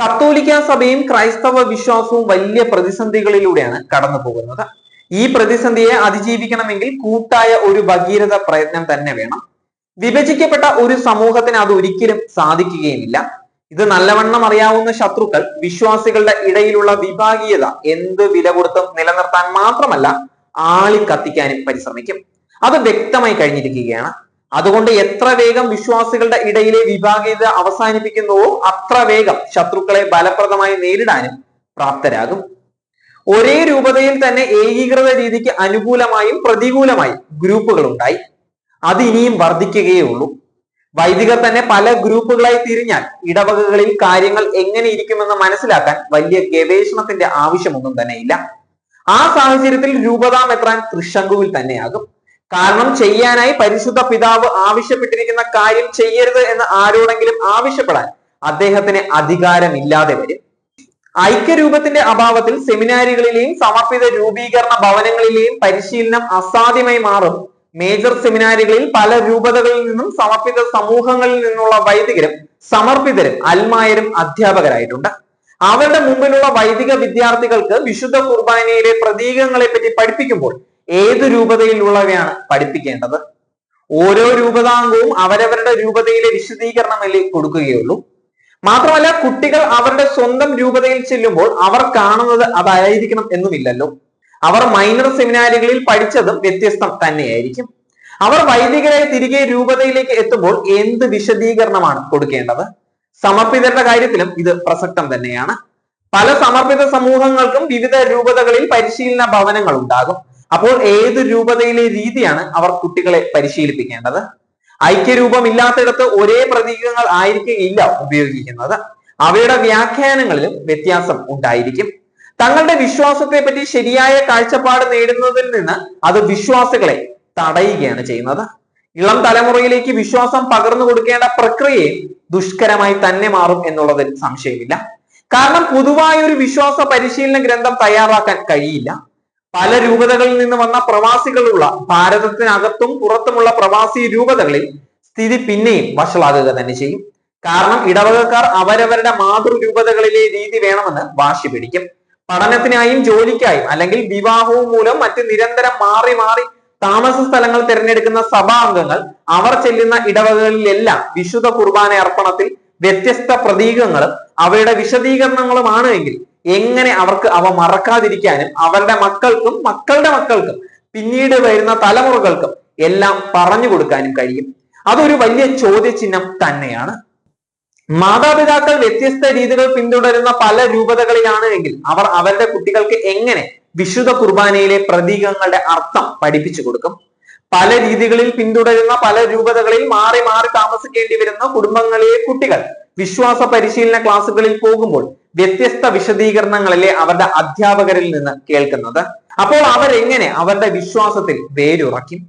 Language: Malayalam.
കത്തോലിക്ക സഭയും ക്രൈസ്തവ വിശ്വാസവും വലിയ പ്രതിസന്ധികളിലൂടെയാണ് കടന്നു പോകുന്നത്. ഈ പ്രതിസന്ധിയെ അതിജീവിക്കണമെങ്കിൽ കൂട്ടായ ഒരു ഭഗീരഥ പ്രയത്നം തന്നെ വേണം. വിഭജിക്കപ്പെട്ട ഒരു സമൂഹത്തിന് അത് ഒരിക്കലും സാധിക്കുകയുമില്ല. ഇത് നല്ലവണ്ണം അറിയാവുന്ന ശത്രുക്കൾ വിശ്വാസികളുടെ ഇടയിലുള്ള വിഭാഗീയത എന്ത് വില കൊടുത്തും നിലനിർത്താൻ മാത്രമല്ല ആളി കത്തിക്കാനും പരിശ്രമിക്കും. അത് വ്യക്തമായി കഴിഞ്ഞിരിക്കുകയാണ്. അതുകൊണ്ട് എത്ര വേഗം വിശ്വാസികളുടെ ഇടയിലെ വിഭാഗീയത അവസാനിപ്പിക്കുന്നുവോ അത്ര വേഗം ശത്രുക്കളെ ഫലപ്രദമായി നേരിടാനും പ്രാപ്തരാകും. ഒരേ രൂപതയിൽ തന്നെ ഏകീകൃത രീതിക്ക് അനുകൂലമായും പ്രതികൂലമായും ഗ്രൂപ്പുകൾ ഉണ്ടായി അത് ഇനിയും വർദ്ധിക്കുകയേ ഉള്ളൂ. വൈദികർ തന്നെ പല ഗ്രൂപ്പുകളായി തിരിഞ്ഞാൽ ഇടവകകളിൽ കാര്യങ്ങൾ എങ്ങനെ ഇരിക്കുമെന്ന് മനസ്സിലാക്കാൻ വലിയ ഗവേഷണത്തിന്റെ ആവശ്യമൊന്നും തന്നെ ഇല്ല ആ സാഹചര്യത്തിൽ രൂപതാ മെത്രാൻ തൃശങ്കുവിൽ തന്നെയാകും. കാരണം ചെയ്യാനായി പരിശുദ്ധ പിതാവ് ആവശ്യപ്പെട്ടിരിക്കുന്ന കാര്യം ചെയ്യരുത് എന്ന് ആരോടെങ്കിലും ആവശ്യപ്പെടാൻ അദ്ദേഹത്തിന് അധികാരമില്ലാതെ വരും. ഐക്യരൂപത്തിന്റെ അഭാവത്തിൽ സെമിനാരികളിലെയും സമർപ്പിത രൂപീകരണ ഭവനങ്ങളിലെയും പരിശീലനം അസാധ്യമായി മാറും. മേജർ സെമിനാരികളിൽ പല രൂപതകളിൽ നിന്നും സമർപ്പിത സമൂഹങ്ങളിൽ നിന്നുള്ള വൈദികരും സമർപ്പിതരും അൽമായരും അധ്യാപകരായിട്ടുണ്ട്. അവരുടെ മുമ്പിലുള്ള വൈദിക വിദ്യാർത്ഥികൾക്ക് വിശുദ്ധ കുർബാനയിലെ പ്രതീകങ്ങളെ പറ്റി പഠിപ്പിക്കുമ്പോൾ ഏത് രൂപതയിലുള്ളവയാണ് പഠിപ്പിക്കേണ്ടത്? ഓരോ രൂപതാംഗവും അവരവരുടെ രൂപതയിലെ വിശദീകരണമല്ലേ കൊടുക്കുകയുള്ളൂ. മാത്രമല്ല കുട്ടികൾ അവരുടെ സ്വന്തം രൂപതയിൽ ചെല്ലുമ്പോൾ അവർ കാണുന്നത് അതായിരിക്കണം എന്നുമില്ലല്ലോ. അവർ മൈനർ സെമിനാരികളിൽ പഠിച്ചതും വ്യത്യസ്തം തന്നെയായിരിക്കും. അവർ വൈദികരായി തിരികെ രൂപതയിലേക്ക് എത്തുമ്പോൾ എന്ത് വിശദീകരണമാണ് കൊടുക്കേണ്ടത്? സമർപ്പിതരുടെ കാര്യത്തിലും ഇത് പ്രസക്തം തന്നെയാണ്. പല സമർപ്പിത സമൂഹങ്ങൾക്കും വിവിധ രൂപതകളിൽ പരിശീലന ഭവനങ്ങൾ ഉണ്ടാകും. അപ്പോൾ ഏത് രൂപതയിലെ രീതിയാണ് അവർ കുട്ടികളെ പരിശീലിപ്പിക്കേണ്ടത്? ഐക്യരൂപം ഇല്ലാത്തിടത്ത് ഒരേ പ്രതീകങ്ങൾ ആയിരിക്കില്ല ഉപയോഗിക്കുന്നത്. അവയുടെ വ്യാഖ്യാനങ്ങളിലും വ്യത്യാസം ഉണ്ടായിരിക്കും. തങ്ങളുടെ വിശ്വാസത്തെ പറ്റി ശരിയായ കാഴ്ചപ്പാട് നേടുന്നതിൽ നിന്ന് അത് വിശ്വാസികളെ തടയുകയാണ് ചെയ്യുന്നത്. ഇളം തലമുറയിലേക്ക് വിശ്വാസം പകർന്നു കൊടുക്കേണ്ട പ്രക്രിയയും ദുഷ്കരമായി തന്നെ മാറും എന്നുള്ളതിൽ സംശയമില്ല. കാരണം പൊതുവായ ഒരു വിശ്വാസ പരിശീലന ഗ്രന്ഥം തയ്യാറാക്കാൻ കഴിയില്ല. പല രൂപതകളിൽ നിന്ന് വന്ന പ്രവാസികളുള്ള ഭാരതത്തിനകത്തും പുറത്തുമുള്ള പ്രവാസി രൂപതകളിൽ സ്ഥിതി പിന്നെയും വഷളാകുക തന്നെ ചെയ്യും. കാരണം ഇടവകക്കാർ അവരവരുടെ മാതൃ രൂപതകളിലെ രീതി വേണമെന്ന് വാശി പിടിക്കും. പഠനത്തിനായും ജോലിക്കായും അല്ലെങ്കിൽ വിവാഹവും മൂലം മറ്റ് നിരന്തരം മാറി മാറി താമസ സ്ഥലങ്ങൾ തിരഞ്ഞെടുക്കുന്ന സഭാംഗങ്ങൾ അവർ ചെല്ലുന്ന ഇടവകളിലെല്ലാം വിശുദ്ധ കുർബാന അർപ്പണത്തിൽ വ്യത്യസ്ത പ്രതീകങ്ങളും അവയുടെ വിശദീകരണങ്ങളുമാണ് എങ്കിൽ എങ്ങനെ അവർക്ക് അവ മറക്കാതിരിക്കാനും അവരുടെ മക്കൾക്കും മക്കളുടെ മക്കൾക്കും പിന്നീട് വരുന്ന തലമുറകൾക്കും എല്ലാം പറഞ്ഞു കൊടുക്കാനും കഴിയും. അതൊരു വലിയ ചോദ്യചിഹ്നം തന്നെയാണ്. മാതാപിതാക്കൾ വ്യത്യസ്ത രീതികൾ പിന്തുടരുന്ന പല രൂപതകളിലാണ് എങ്കിൽ അവർ അവരുടെ കുട്ടികൾക്ക് എങ്ങനെ വിശുദ്ധ കുർബാനയിലെ പ്രതീകങ്ങളുടെ അർത്ഥം പഠിപ്പിച്ചു കൊടുക്കും? പല രീതികളിൽ പിന്തുടരുന്ന പല രൂപതകളിൽ മാറി മാറി താമസിക്കേണ്ടി വരുന്ന കുടുംബങ്ങളിലെ കുട്ടികൾ വിശ്വാസ പരിശീലന ക്ലാസ്സുകളിൽ പോകുമ്പോൾ വ്യത്യസ്ത വിശദീകരണങ്ങളല്ലേ അവരുടെ അധ്യാപകരിൽ നിന്ന് കേൾക്കുന്നത്. അപ്പോൾ അവരെങ്ങനെ അവരുടെ വിശ്വാസത്തിൽ വേരുറയ്ക്കും?